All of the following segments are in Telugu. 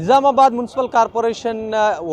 Nizamabad municipal corporation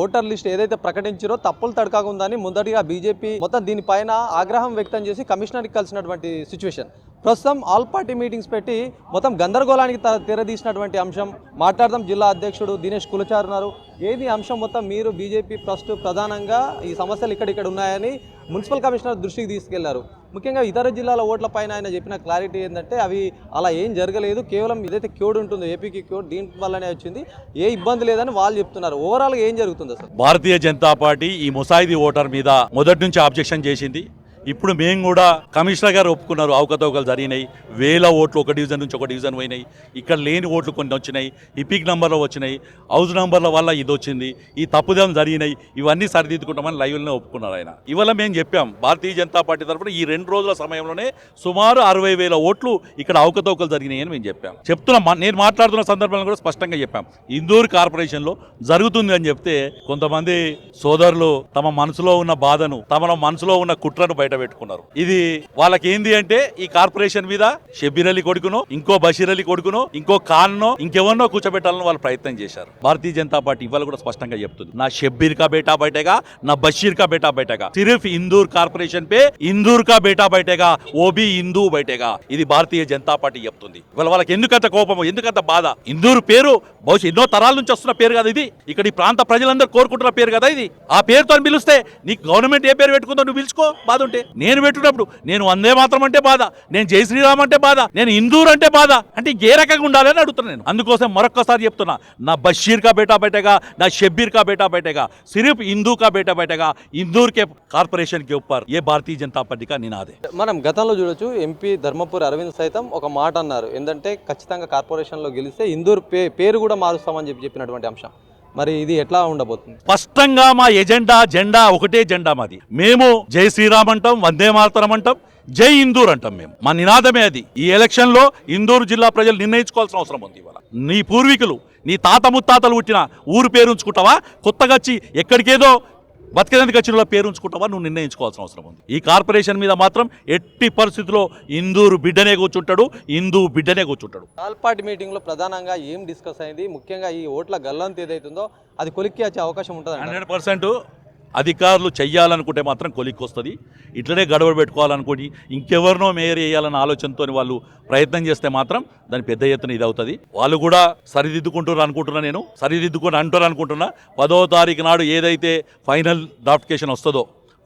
voter list ఏదైతే ప్రకటించారో తప్పులు తడకాకుందని ఉందని బీజేపీ మొత్తం దీనిపైన ఆగ్రహం వ్యక్తం చేసి కమిషనర్కి కలిసినటువంటి సిచ్యువేషన్ ప్రస్తుతం ఆల్ పార్టీ మీటింగ్స్ పెట్టి మొత్తం గందరగోళానికి తెరదీసినటువంటి అంశం మాట్లాడదాం. జిల్లా అధ్యక్షుడు దినేష్ కులచార్ ఉన్నారు. ఏది అంశం మొత్తం మీరు బీజేపీ ఫస్ట్ ప్రధానంగా ఈ సమస్యలు ఇక్కడిక్కడ ఉన్నాయని మున్సిపల్ కమిషనర్ దృష్టికి తీసుకెళ్ళారు. ముఖ్యంగా ఇతర జిల్లాల ఓట్ల పైన ఆయన చెప్పిన క్లారిటీ ఏంటంటే అవి అలా ఏం జరగలేదు. కేవలం ఇదైతే క్యూడ్ ఉంటుందో ఏపీకి క్యూడ్ దీని వల్లనే వచ్చింది. ఏ ఇబ్బంది లేదని వాళ్ళు చెప్తున్నారు. ఓవరాల్గా ఏం జరుగుతుందో సార్? భారతీయ జనతా పార్టీ ఈ ముసాయిదీ ఓటర్ మీద మొదటి నుంచి ఆబ్జెక్షన్ చేసింది. ఇప్పుడు మేము కూడా కమిషనర్ గారు ఒప్పుకున్నారు అవకతవకలు జరిగినాయి. వేల ఓట్లు ఒక డివిజన్ నుంచి ఒక డివిజన్ పోయినాయి. ఇక్కడ లేని ఓట్లు కొన్ని వచ్చినాయి ఇపిక్ నంబర్లో వచ్చినాయి. హౌస్ నంబర్ల వల్ల ఇది వచ్చింది. ఈ తప్పుదం జరిగినాయి. ఇవన్నీ సరిదిద్దుకుంటామని లైవ్లోనే ఒప్పుకున్నారు ఆయన. ఇవాళ మేము చెప్పాం భారతీయ జనతా పార్టీ తరఫున ఈ రెండు రోజుల సమయంలోనే సుమారు అరవై వేల ఓట్లు ఇక్కడ అవకతవకలు జరిగినాయి అని మేము చెప్పాం. చెప్తున్నా నేను మాట్లాడుతున్న సందర్భంలో కూడా స్పష్టంగా చెప్పాం. ఇందూరు కార్పొరేషన్లో జరుగుతుంది అని చెప్తే కొంతమంది సోదరులు తమ మనసులో ఉన్న బాధను తమ మనసులో ఉన్న కుట్రను బయట పెట్టుకున్నారు. ఇది వాళ్ళకి ఏంది అంటే ఈ కార్పొరేషన్ మీద షబీర్ అలీ కొడుకును ఇంకో బషీర్ అలీ కొడుకును ఇంకో ఖాన్నో ఇంకెవరినో కూర్చోబెట్టాలని వాళ్ళు ప్రయత్నం చేశారు. భారతీయ జనతా పార్టీ ఇవాళ కూడా స్పష్టంగా చెప్తుంది. నా షబ్బీర్ కా బేటా బయటగా నా బషీర్ కా బేటా బయటగా. సిర్ఫ్ ఇందూర్ కార్పొరేషన్ పే ఇందూర్ కా బేటా బయటగా ఓబీ హిందూ బయటగా. ఇది భారతీయ జనతా పార్టీ చెప్తుంది. ఇవాళ వాళ్ళకి ఎందుకంత కోపం ఎందుకంత బాధ? ఇందూరు పేరు బహుశా ఎన్నో తరాల నుంచి వస్తున్న పేరు కదా ఇది. ఇక్కడ ఈ ప్రాంత ప్రజలందరూ కోరుకుంటున్న పేరు కదా ఇది. ఆ పేరుతో పిలిస్తే నీకు గవర్నమెంట్ ఏ పేరు పెట్టుకుందో నువ్వు పిలుచుకో బాధ ఉంటే అంటే నేను పెట్టినప్పుడు నేను వందే మాత్రం అంటే బాధ నేను జై శ్రీరామ్ అంటే బాధ నేను హిందూర్ అంటే బాధ. అంటే ఏ రకంగా ఉండాలని అడుగుతున్నాను నేను. అందుకోసం మరొక్కసారి చెప్తున్నా నా బషీర్ కా బేటా బయటగా నా షబ్బీర్ కా బేటా బయటగా సిరిఫ్ హిందూ కా బేటా బయటగా హిందూర్ కే కార్పొరేషన్కి ఒప్పారు ఏ భారతీయ జనతా పార్టీగా నినాదే. మనం గతంలో చూడొచ్చు ఎంపీ ధర్మపురి అరవింద్ సైతం ఒక మాట అన్నారు. ఏంటంటే ఖచ్చితంగా కార్పొరేషన్లో గెలిస్తే ఇందూర్ పే పేరు కూడా మారుస్తామని చెప్పి చెప్పినటువంటి అంశం. మరి ఇది ఎట్లా ఉండబోతుంది? స్పష్టంగా మా ఎజెండా జెండా ఒకటే జెండా మాది. మేము జై శ్రీరామ్ అంటాం వందే మాతరం అంటాం జై ఇందూర్ అంటాం మేము. మా నినాదమే అది. ఈ ఎలక్షన్లో ఇందూరు జిల్లా ప్రజలు నిర్ణయించుకోవాల్సిన అవసరం ఉంది ఇవాళ. నీ పూర్వీకులు నీ తాత ముత్తాతలు పుట్టిన ఊరు పేరు ఉంచుకుంటావా? కొత్తగా వచ్చి ఎక్కడికేదో బతికేదానికి వచ్చిన పేరు ఉంచుకుంటావా? నువ్వు నిర్ణయించుకోవాల్సిన అవసరం ఉంది. ఈ కార్పొరేషన్ మీద మాత్రం ఎట్టి పరిస్థితిలో ఇందూరు బిడ్డనే కూర్చుంటాడు ఇందూ బిడ్డనే కూర్చుంటాడు. ఆల్ పార్టీ మీటింగ్లో ప్రధానంగా ఏం డిస్కస్ అయింది? ముఖ్యంగా ఈ ఓట్ల గల్లంత ఏదైతుందో అది కొలిక్కి వచ్చే అవకాశం ఉంటుంది హండ్రెడ్ పర్సెంట్ అధికారులు చెయ్యాలనుకుంటే మాత్రం కొలిక్కొస్తుంది. ఇట్లనే గడవ పెట్టుకోవాలనుకోని ఇంకెవరినో మేయర్ వేయాలన్న ఆలోచనతో వాళ్ళు ప్రయత్నం చేస్తే మాత్రం దాని పెద్ద ఎత్తున ఇది అవుతుంది వాళ్ళు కూడా సరిదిద్దుకుంటున్నారు అనుకుంటున్నా నేను. సరిదిద్దుకొని అంటారు అనుకుంటున్నా. పదో తారీఖు నాడు ఏదైతే ఫైనల్ డాప్టికేషన్ వస్తుందో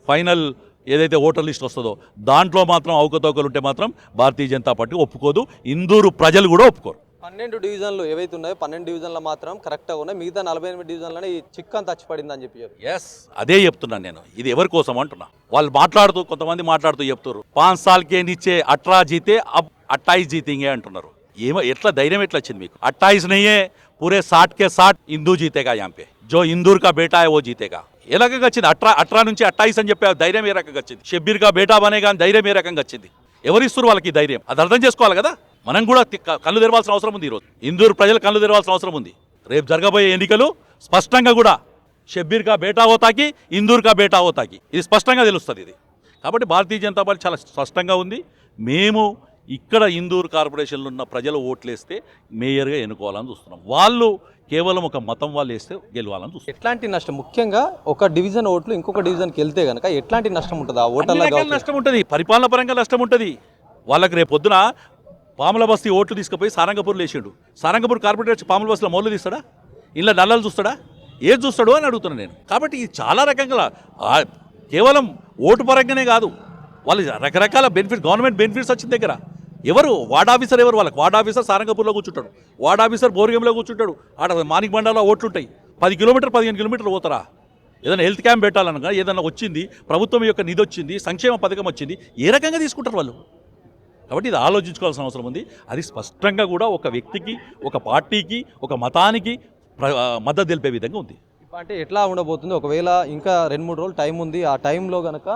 ఫైనల్ ఏదైతే ఓటర్ లిస్ట్ వస్తుందో దాంట్లో మాత్రం అవకతవకలు ఉంటే మాత్రం భారతీయ జనతా పార్టీ ఒప్పుకోదు. ఇందూరు ప్రజలు కూడా ఒప్పుకోరు. పన్నెండు డివిజన్లు ఏవైతే ఉన్నాయో పన్నెండు డివిజన్లు మాత్రం కరెక్ట్గా ఉన్నాయి. మిగతా నలభై ఎనిమిది డివిజన్లోనే ఈ చిక్ అంత పడింది అని చెప్పి ఎస్ అదే చెప్తున్నాను నేను. ఇది ఎవరి కోసం అంటున్నా? వాళ్ళు మాట్లాడుతూ కొంతమంది మాట్లాడుతూ చెప్తారు. పాంచ్ సాల్కే నిచ్చే అట్రా జీతే అబ్ అట్టాయిస్ జీతింగే అంటున్నారు. ఏమో ఎట్లా ధైర్యం ఎట్లా వచ్చింది మీకు? అట్టాయిస్ నయ్యే పూరే సాట్ కే సాట్ హిందూ జీతేగా యాంపే జో ఇందూర్ కా బేటా ఓ జీతేగా. ఏ రకంగా వచ్చింది? అట్రా అట్రా నుంచి అట్టాయిస్ అని చెప్పే ధైర్యం ఏ రకంగా వచ్చింది? షబ్బీర్ కా బేటా బనే కానీ ధైర్యం ఏ రకంగా వచ్చింది? ఎవరిస్తారు వాళ్ళకి ధైర్యం? అది అర్థం చేసుకోవాలి కదా? మనం కూడా కళ్ళు తెరవాల్సిన అవసరం ఉంది ఈరోజు. ఇందూరు ప్రజలు కళ్ళు తెరవాల్సిన అవసరం ఉంది. రేపు జరగబోయే ఎన్నికలు స్పష్టంగా కూడా షబ్బీర్ కా బేటా హోతాకి ఇందూర్ కా బేటా హోతాకి ఇది స్పష్టంగా తెలుస్తుంది ఇది. కాబట్టి భారతీయ జనతా పార్టీ చాలా స్పష్టంగా ఉంది. మేము ఇక్కడ ఇందూరు కార్పొరేషన్లో ఉన్న ప్రజలు ఓట్లేస్తే మేయర్గా ఎన్నుకోవాలని చూస్తున్నాం. వాళ్ళు కేవలం ఒక మతం వాళ్ళు వేస్తే గెలవాలని చూస్తున్నాం. ఎట్లాంటి నష్టం? ముఖ్యంగా ఒక డివిజన్ ఓట్లు ఇంకొక డివిజన్కి వెళ్తే కనుక ఎట్లాంటి నష్టం ఉంటుంది? ఆ ఓటర్ల నష్టం ఉంటుంది. పరిపాలన పరంగా నష్టం ఉంటుంది. వాళ్ళకి రేపు పొద్దున పాముల బస్తీ ఓట్లు తీసుకుపోయి సారంగపూర్ వేసిండు. సారంగపూర్ కార్పొరేటర్ వచ్చి పాముల బస్సులో మొదలు తీస్తాడా? ఇలా నల్లలు చూస్తాడా? ఏది చూస్తాడు అని అడుగుతున్నాను నేను. కాబట్టి ఇది చాలా రకంగా కేవలం ఓటు పరంగానే కాదు. వాళ్ళు రకరకాల బెనిఫిట్ గవర్నమెంట్ బెనిఫిట్స్ వచ్చిన దగ్గర. ఎవరు వార్డ్ ఆఫీసర్ ఎవరు? వాళ్ళకి వార్డ్ ఆఫీసర్ సారంగపూర్లో కూర్చుంటాడు. వార్డ్ ఆఫీసర్ బోరిగంలో కూర్చుంటాడు. ఆడ మానిక్ బండాలో ఓట్లు ఉంటాయి పది కిలోమీటర్ పదిహేను కిలోమీటర్లు పోతారా? ఏదైనా హెల్త్ క్యాంప్ పెట్టాలనగా ఏదైనా వచ్చింది ప్రభుత్వం యొక్క నిధి వచ్చింది సంక్షేమ పథకం వచ్చింది ఏ రకంగా తీసుకుంటారు వాళ్ళు? కాబట్టి ఇది ఆలోచించుకోవాల్సిన అవసరం ఉంది. అది స్పష్టంగా కూడా ఒక వ్యక్తికి ఒక పార్టీకి ఒక మతానికి మద్దతు తెలిపే విధంగా ఉంది. అంటే ఎట్లా ఉండబోతుంది? ఒకవేళ ఇంకా రెండు మూడు రోజులు టైం ఉంది ఆ టైంలో గనక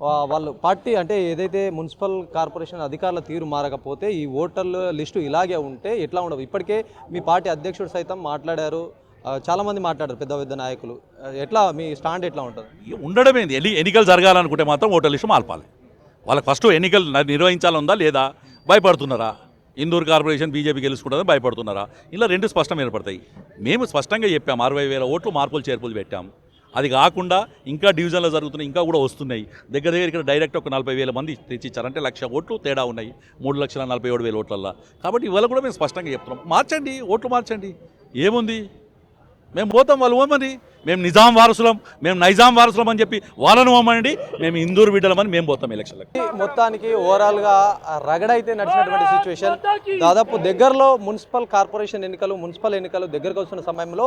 వా- వాళ్ళు పార్టీ అంటే ఏదైతే మున్సిపల్ కార్పొరేషన్ అధికారుల తీరు మారకపోతే ఈ ఓటర్ల లిస్టు ఇలాగే ఉంటే ఎట్లా ఉండవు ఇప్పటికే మీ పార్టీ అధ్యక్షుడు సైతం మాట్లాడారు. ఆ, చాలా మంది మాట్లాడారు పెద్ద పెద్ద నాయకులు. ఎట్లా మీ స్టాండ్ ఎట్లా ఉంటుంది? ఉండడమేంది? ఎన్ని ఎన్నికలు జరగాలనుకుంటే మాత్రం ఓటర్ లిస్టు మాల్పాలి. వాళ్ళకి ఫస్ట్ ఎన్నికలు నిర్వహించాలందా లేదా? భయపడుతున్నారా? ఇందూరు కార్పొరేషన్ బీజేపీ గెలుచుకుంటుందని భయపడుతున్నారా? ఇలా రెండు స్పష్టం ఏర్పడతాయి. మేము స్పష్టంగా చెప్పాం అరవై వేల ఓట్లు మార్పులు చేర్పులు పెట్టాం. అది కాకుండా ఇంకా డివిజన్లో జరుగుతున్నాయి ఇంకా కూడా వస్తున్నాయి. దగ్గర దగ్గర ఇక్కడ డైరెక్ట్ ఒక నలభై వేల మంది తెచ్చిచ్చారంటే లక్ష ఓట్లు తేడా ఉన్నాయి. మూడు లక్షల నలభై ఏడు వేల ఓట్లల్లో. కాబట్టి ఇవాళ కూడా మేము స్పష్టంగా చెప్తున్నాం. మార్చండి ఓట్లు మార్చండి. ఏముంది? మేము పోతాం వాళ్ళు పోమని మేము నిజాం వారసులం మేము నైజాం వారసులం అని చెప్పి వాళ్ళను అమ్మండి మేము ఇందూరు బిడ్డలమని మేము పోతాం ఎలక్షన్లకు. మొత్తానికి ఓవరాల్గా రగడైతే నడిచినటువంటి సిచ్యువేషన్ దాదాపు దగ్గరలో మున్సిపల్ కార్పొరేషన్ ఎన్నికలు మున్సిపల్ ఎన్నికలు దగ్గరకు వస్తున్న సమయంలో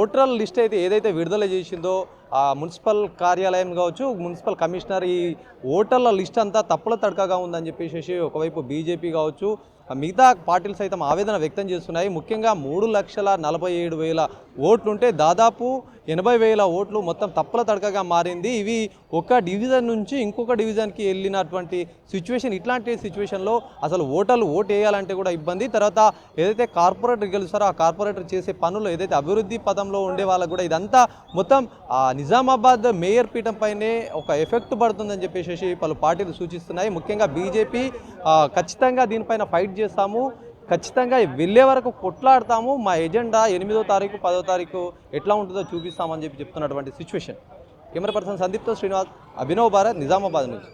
ఓటర్ల లిస్ట్ అయితే ఏదైతే విడుదల చేసిందో ఆ మున్సిపల్ కార్యాలయం కావచ్చు మున్సిపల్ కమిషనర్ ఈ ఓటర్ల లిస్ట్ అంతా తప్పుల తడకగా ఉందని చెప్పేసి ఒకవైపు బీజేపీ కావచ్చు ఆ మిగతా పార్టీలు సైతం ఆవేదన వ్యక్తం చేస్తున్నాయి. ముఖ్యంగా మూడు లక్షల నలభై ఏడు వేల ఓట్లుంటే దాదాపు ఎనభై వేల ఓట్లు మొత్తం తప్పుల తడకగా మారింది. ఇవి ఒక డివిజన్ నుంచి ఇంకొక డివిజన్కి వెళ్ళినటువంటి సిచ్యువేషన్. ఇట్లాంటి సిచ్యువేషన్లో అసలు ఓటర్లు ఓటు వేయాలంటే కూడా ఇబ్బంది. తర్వాత ఏదైతే కార్పొరేటర్ గెలుస్తారో ఆ కార్పొరేటర్ చేసే పనులు ఏదైతే అభివృద్ధి పదంలో ఉండే వాళ్ళకు కూడా ఇదంతా మొత్తం నిజామాబాద్ మేయర్ పీఠం పైనే ఒక ఎఫెక్ట్ పడుతుందని చెప్పేసి పలు పార్టీలు సూచిస్తున్నాయి. ముఖ్యంగా బీజేపీ ఖచ్చితంగా దీనిపైన ఫైట్ చేస్తాము. ఖచ్చితంగా వెళ్ళే వరకు కొట్లాడతాము. మా ఎజెండా ఎనిమిదో తారీఖు పదో తారీఖు ఎట్లా ఉంటుందో చూపిస్తామని చెప్పి చెప్తున్నటువంటి సిచ్యువేషన్. కెమెరా పర్సన్ సందీప్తో శ్రీనివాస్ అభినవ్ భారత్ నిజామాబాద్ నుంచి